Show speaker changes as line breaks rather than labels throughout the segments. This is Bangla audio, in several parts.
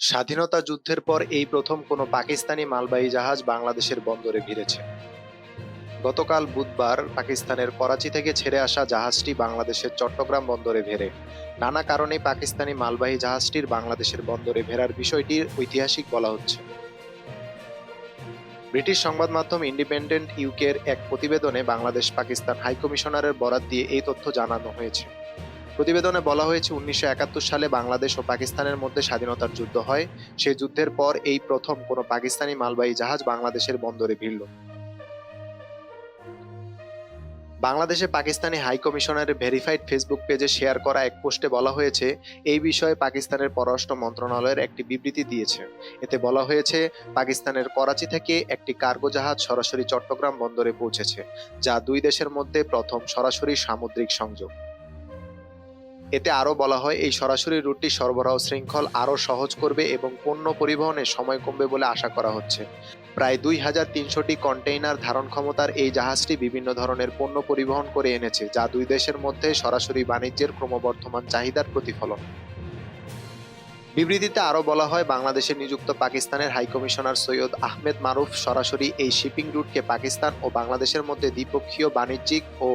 স্বাধীনতা যুদ্ধের পর এই প্রথম কোনো পাকিস্তানি মালবাহী জাহাজ বাংলাদেশের বন্দরে ভিড়েছে গতকাল বুধবার পাকিস্তানের করাচি থেকে ছেড়ে আসা জাহাজটি বাংলাদেশের চট্টগ্রাম বন্দরে ভেড়ে নানা কারণে পাকিস্তানি মালবাহী জাহাজটির বাংলাদেশের বন্দরে ভেড়ার বিষয়টির ঐতিহাসিক বলা হচ্ছে। ব্রিটিশ সংবাদ মাধ্যম ইন্ডিপেন্ডেন্ট ইউকের এক প্রতিবেদনে বাংলাদেশ পাকিস্তান হাইকমিশনারের বরাত দিয়ে এই তথ্য জানানো হয়েছে। প্রতিবেদনে বলা হয়েছে, উনিশশো একাত্তর সালে বাংলাদেশ ও পাকিস্তানের মধ্যে স্বাধীনতার যুদ্ধ হয়। সেই যুদ্ধের পর এই প্রথম কোনো পাকিস্তানি মালবাহী জাহাজ বাংলাদেশের বন্দরে ভিড়ল। বাংলাদেশে পাকিস্তানি হাই কমিশনারের ভেরিফাইড ফেসবুক পেজে শেয়ার করা এক পোস্টে বলা হয়েছে, এই বিষয়ে পাকিস্তানের পররাষ্ট্র মন্ত্রণালয়ের একটি বিবৃতি দিয়েছে। এতে বলা হয়েছে, পাকিস্তানের করাচি থেকে একটি কার্গো জাহাজ সরাসরি চট্টগ্রাম বন্দরে পৌঁছেছে, যা দুই দেশের মধ্যে প্রথম সরাসরি সামুদ্রিক সংযোগ। এতে আরও বলা হয়, এই সরাসরি রুটটি সরবরাহ শৃঙ্খল আরও সহজ করবে এবং পণ্য পরিবহনে সময় কমবে বলে আশা করা হচ্ছে। প্রায় দুই হাজার তিনশোটি কন্টেইনার ধারণ ক্ষমতার এই জাহাজটি বিভিন্ন ধরনের পণ্য পরিবহন করে এনেছে, যা দুই দেশের মধ্যে সরাসরি বাণিজ্যের ক্রমবর্ধমান চাহিদার প্রতিফলন। বিবৃতিতে আরও বলা হয়, বাংলাদেশে নিযুক্ত পাকিস্তানের হাইকমিশনার সৈয়দ আহমেদ মারুফ সরাসরি এই শিপিং রুটকে পাকিস্তান ও বাংলাদেশের মধ্যে দ্বিপক্ষীয় বাণিজ্যিক ও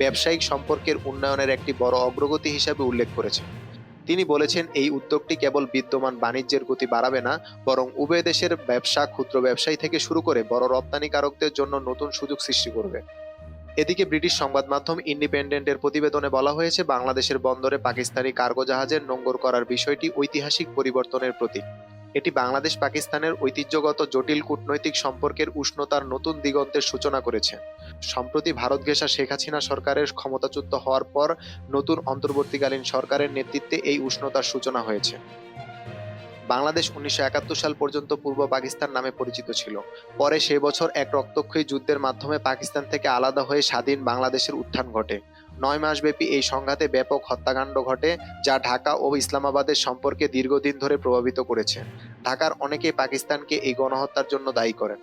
ব্যবসায়িক সম্পর্কের উন্নয়নের একটি বড় অগ্রগতি হিসাবে উল্লেখ করেছেন। তিনি বলেছেন, এই উদ্যোগটি কেবল বিদ্যমান বাণিজ্যের গতি বাড়াবে না, বরং উভয় দেশের ব্যবসা ক্ষুদ্র ব্যবসায়ী থেকে শুরু করে বড় রপ্তানিকারকদের জন্য নতুন সুযোগ সৃষ্টি করবে। এদিকে ব্রিটিশ সংবাদ মাধ্যম ইন্ডিপেন্ডেন্টের প্রতিবেদনে বলা হয়েছে, বাংলাদেশের বন্দরে পাকিস্তানি কার্গো জাহাজের নোঙ্গর করার বিষয়টি ঐতিহাসিক পরিবর্তনের প্রতীক। এটি বাংলাদেশ পাকিস্তানের ঐতিহ্যগত জটিল কূটনৈতিক সম্পর্কের উষ্ণতার নতুন দিগন্তের সূচনা করেছে। সম্প্রতি ভারত ঘেঁষা শেখ হাসিনা সরকারের ক্ষমতাচ্যুত হওয়ার পর নতুন অন্তর্বর্তীকালীন সরকারের নেতৃত্বে এই উষ্ণতার সূচনা হয়েছে। বাংলাদেশ উনিশশো একাত্তর সাল পর্যন্ত পূর্ব পাকিস্তান নামে পরিচিত ছিল। পরে সে বছর এক রক্তক্ষয়ী যুদ্ধের মাধ্যমে পাকিস্তান থেকে আলাদা হয়ে স্বাধীন বাংলাদেশের উত্থান ঘটে। নয় মাসব্যাপী এই সংঘাতে ব্যাপক হত্যাকাণ্ড ঘটে, যা ঢাকা ও ইসলামাবাদের সম্পর্কে দীর্ঘদিন ধরে প্রভাবিত করেছে। ঢাকার অনেকেই পাকিস্তানকে এই গণহত্যার জন্য দায়ী করেন।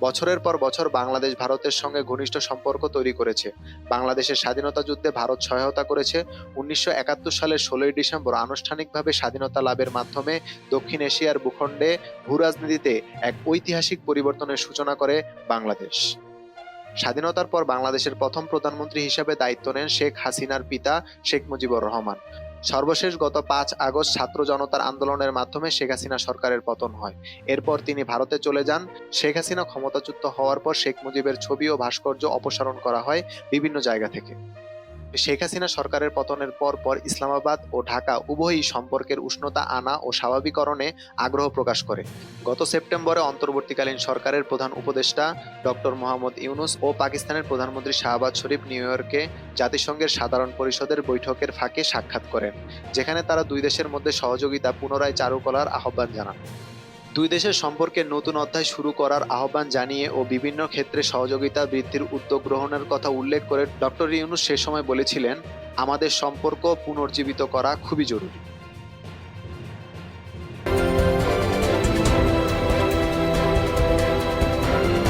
বছরের পর বছর বাংলাদেশ ভারতের সঙ্গে ঘনিষ্ঠ সম্পর্ক তৈরি করেছে। বাংলাদেশের স্বাধীনতা যুদ্ধে ভারত সহায়তা করেছে। উনিশশো একাত্তর সালের ষোলোই ডিসেম্বর আনুষ্ঠানিকভাবে স্বাধীনতা লাভের মাধ্যমে দক্ষিণ এশিয়ার ভূখণ্ডে ভূরাজনীতিতে এক ঐতিহাসিক পরিবর্তনের সূচনা করে বাংলাদেশ। স্বাধীনতার পর বাংলাদেশের প্রথম প্রধানমন্ত্রী হিসেবে দায়িত্ব নেন শেখ হাসিনার পিতা শেখ মুজিবুর রহমান। সর্বশেষ গত পাঁচ আগস্ট ছাত্র জনতার আন্দোলনের মাধ্যমে শেখ হাসিনা সরকারের পতন হয়। এরপর তিনি ভারতে চলে যান। শেখ হাসিনা ক্ষমতাচ্যুত হওয়ার পর শেখ মুজিবের ছবি ও ভাস্কর্য অপসারণ করা হয় বিভিন্ন জায়গা থেকে। শেখ হাসিনা সরকারের পতনের পর পর ইসলামাবাদ ও ঢাকা উভয়ই সম্পর্কের উষ্ণতা আনা ও স্বাভাবিকরণে আগ্রহ প্রকাশ করে। গত সেপ্টেম্বরে অন্তর্বর্তীকালীন সরকারের প্রধান উপদেষ্টা ডক্টর মোহাম্মদ ইউনুস ও পাকিস্তানের প্রধানমন্ত্রী শাহবাজ শরীফ নিউ ইয়র্কে জাতিসংঘের সাধারণ পরিষদের বৈঠকের ফাঁকে সাক্ষাৎ করেন, যেখানে তারা দুই দেশের মধ্যে সহযোগিতা পুনরায় চারু করার আহ্বান জানান। দুই দেশের সম্পর্কে নতুন অধ্যায় শুরু করার আহ্বান জানিয়ে ও বিভিন্ন ক্ষেত্রে সহযোগিতা বৃদ্ধির উদ্যোগ গ্রহণের কথা উল্লেখ করে ডক্টর ইউনুস সে সময় বলেছিলেন, আমাদের সম্পর্ক পুনর্জীবিত করা খুবই জরুরি।